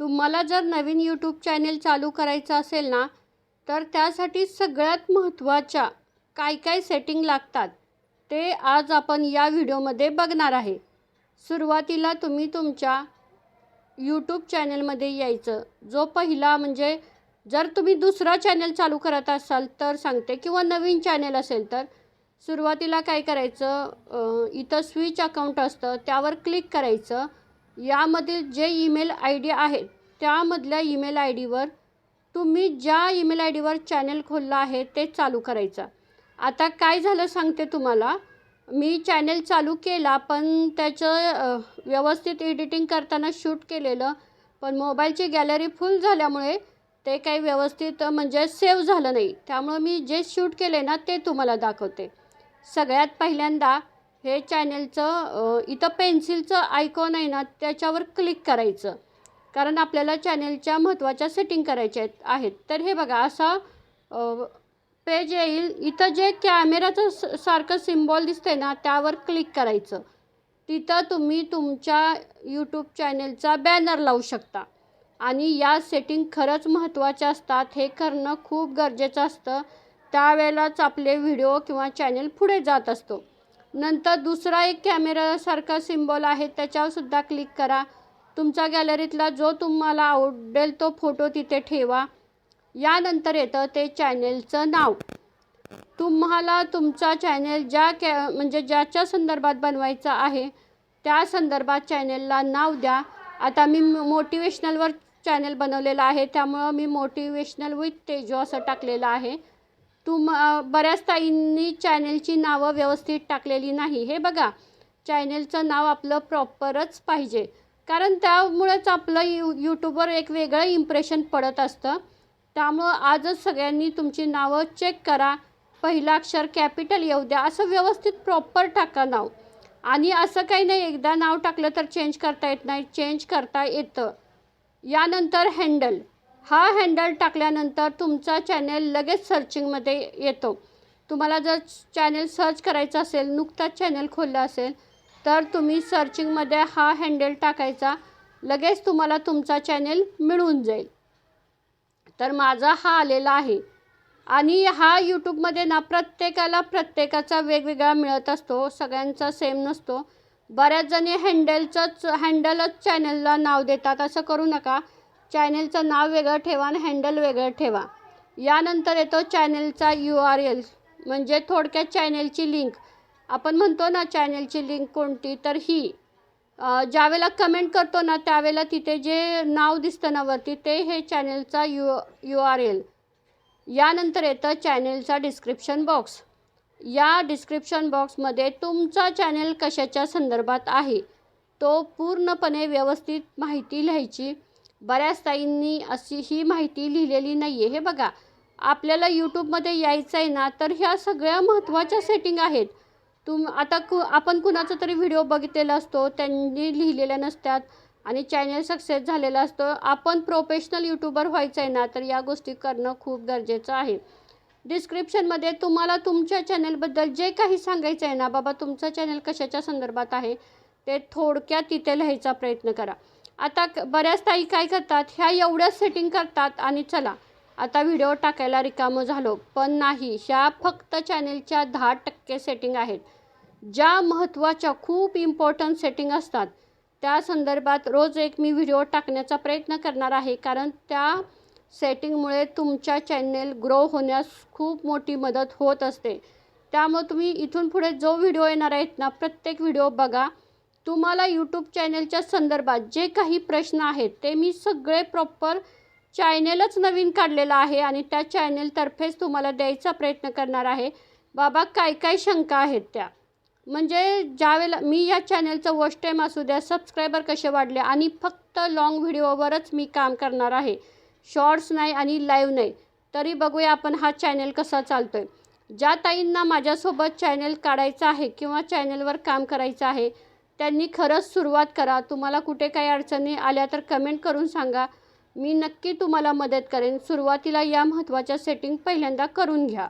तुम्हाला जर नवीन YouTube channel चालू करायचं असेल ना तर त्यासाठी सगळ्यात महत्त्वाच्या काय काय सेटिंग लागतात ते आज आपण या व्हिडिओमध्ये बघणार आहे. सुरुवातीला तुम्ही तुमच्या यूट्यूब चॅनेलमध्ये यायचं. जो पहिला म्हणजे जर तुम्ही दुसरा चॅनल चालू करत असाल तर सांगते किंवा नवीन चॅनेल असेल तर सुरुवातीला काय करायचं इथं स्विच अकाउंट असतं त्यावर क्लिक करायचं. यामधील जे ईमेल आय डी आहेत त्यामधल्या ईमेल आय डीवर तुम्ही ज्या ईमेल आय डीवर चॅनल खोललं आहे ते चालू करायचं. आता काय झालं सांगते तुम्हाला. मी चॅनल चालू केला पण त्याचं व्यवस्थित एडिटिंग करताना शूट केलेलं पण मोबाईलची गॅलरी फुल झाल्यामुळे ते काही व्यवस्थित म्हणजे सेव्ह झालं नाही. त्यामुळं मी जे शूट केले ना ते तुम्हाला दाखवते. सगळ्यात पहिल्यांदा हे चॅनेलचं इथं पेन्सिलचं आयकॉन आहे ना त्याच्यावर क्लिक करायचं. कारण आपल्याला चॅनेलच्या महत्त्वाच्या सेटिंग करायच्या आहेत आहेत. तर हे बघा असा पेज येईल. इथं जे कॅमेराचं स सारखं सिम्बॉल दिसतंय ना त्यावर क्लिक करायचं. तिथं तुम्ही तुमच्या यूट्यूब चॅनेलचा बॅनर लावू शकता. आणि या सेटिंग खरंच महत्त्वाच्या असतात हे करणं खूप गरजेचं असतं. त्यावेळेलाच आपले व्हिडिओ किंवा चॅनेल पुढे जात असतो. नंतर दुसरा एक कॅमेरासारखा सिम्बॉल आहे त्याच्यावर सुद्धा क्लिक करा. तुमच्या गॅलरीतला जो तुम्हाला आवडेल तो फोटो तिथे ठेवा. यानंतर येतं ते चॅनेलचं नाव. तुम्हाला तुमचा चॅनेल ज्या कॅ म्हणजे ज्याच्या संदर्भात बनवायचा आहे त्या संदर्भात चॅनेलला नाव द्या. आता मी मोटिवेशनलवर चॅनेल बनवलेलं आहे त्यामुळं मी मोटिवेशनल विथ तेजो असं टाकलेलं आहे. तुम बऱ्याच ताईंनी चॅनेलची नावं व्यवस्थित टाकलेली नाही. हे बघा चॅनेलचं नाव आपलं प्रॉपरच पाहिजे. कारण त्यामुळेच आपलं यू यूट्यूबवर एक वेगळं इम्प्रेशन पडत असतं. त्यामुळं आजच सगळ्यांनी तुमची नावं चेक करा. पहिलं अक्षर कॅपिटल येऊ द्या. असं व्यवस्थित प्रॉपर टाका नाव. आणि असं काही नाही एकदा नाव टाकलं तर चेंज करता येत नाही. चेंज करता येतं. यानंतर हँडल हा हँडल टाकल्यानंतर तुमचा चॅनेल लगेच सर्चिंगमध्ये येतो. तुम्हाला जर चॅनेल सर्च करायचं असेल नुकताच चॅनेल खोललं असेल तर तुम्ही सर्चिंगमध्ये हा हँडल टाकायचा. लगेच तुम्हाला तुमचा चॅनेल मिळून जाईल. तर माझा हा आलेला आहे. आणि हा यूट्यूबमध्ये ना प्रत्येकाला प्रत्येकाचा वेगवेगळा मिळत असतो. सगळ्यांचा सेम नसतो. बऱ्याच जणी हँडलचंच हँडलच चॅनलला नाव देतात. असं करू नका. चॅनेलचं नाव वेगळं ठेवा आणि हँडल वेगळं ठेवा. यानंतर येतो चॅनेलचा यू आर एल म्हणजे थोडक्यात चॅनेलची लिंक. आपण म्हणतो ना चॅनेलची लिंक कोणती? तर ही ज्यावेळेला कमेंट करतो ना त्यावेळेला तिथे जे नाव दिसतं ना वरती ते हे चॅनेलचा यू यू आर एल यानंतर येतं चॅनेलचा डिस्क्रिप्शन बॉक्स या डिस्क्रिप्शन बॉक्समध्ये तुमचा चॅनेल कशाच्या संदर्भात आहे? तो पूर्णपणे व्यवस्थित माहिती लिहायची बऱ्याच ताईंनी अशी ही माहिती लिहिलेली नाही आहे हे बघा आपल्याला यूट्यूबमध्ये यायचं आहे ना तर ह्या सगळ्या महत्त्वाच्या सेटिंग आहेत. तुम आता कु आपण कुणाचा तरी व्हिडिओ बघितलेला असतो त्यांनी लिहिलेल्या नसतात आणि चॅनल सक्सेस झालेला असतो. आपण प्रोफेशनल यूट्यूबर व्हायचं आहे ना तर या गोष्टी करणं खूप गरजेचं आहे. डिस्क्रिप्शनमध्ये तुम्हाला तुमच्या चॅनलबद्दल जे काही सांगायचं आहे ना बाबा तुमचं चॅनल कशाच्या संदर्भात आहे ते थोडक्यात तिथे लिहायचा प्रयत्न करा. आता क- बऱ्याच ताई काय करतात ह्या एवढ्याच सेटिंग करतात आणि चला आता व्हिडिओ टाकायला रिकामं झालो. पण नाही ह्या फक्त चॅनेलच्या दहा टक्के सेटिंग आहेत. ज्या महत्त्वाच्या खूप इम्पॉर्टंट सेटिंग असतात त्या संदर्भात रोज एक मी व्हिडिओ टाकण्याचा प्रयत्न करणार आहे. कारण त्या सेटिंगमुळे तुमच्या चॅनेल ग्रो होण्यास खूप मोठी मदत होत असते. त्यामुळे तुम्ही इथून पुढे जो व्हिडिओ येणार आहेत ना प्रत्येक व्हिडिओ बघा. तुम्हाला यूट्यूब चॅनलच्या संदर्भात जे काही प्रश्न आहेत ते मी सगळे प्रॉपर चॅनेलच नवीन काढलेलं आहे आणि त्या चॅनेलतर्फेच तुम्हाला द्यायचा प्रयत्न करणार आहे. बाबा काय काय शंका आहेत त्या? म्हणजे ज्यावेळेला मी या चॅनेलचं वॉच टाईम असू द्या सबस्क्रायबर कसे वाढले आणि फक्त लाँग व्हिडिओवरच मी काम करणार आहे शॉर्ट्स नाही आणि लाईव्ह नाही तरी बघूया आपण हा चॅनेल कसा चालतो आहे ज्या ताईंना माझ्यासोबत चॅनेल काढायचं आहे किंवा चॅनेलवर काम करायचं आहे त्यांनी खरंच सुरुवात करा. तुम्हाला कुठे काही अडचणी आल्या तर कमेंट करून सांगा. मी नक्की तुम्हाला मदत करेन. सुरुवातीला या महत्त्वाच्या सेटिंग पहिल्यांदा करून घ्या.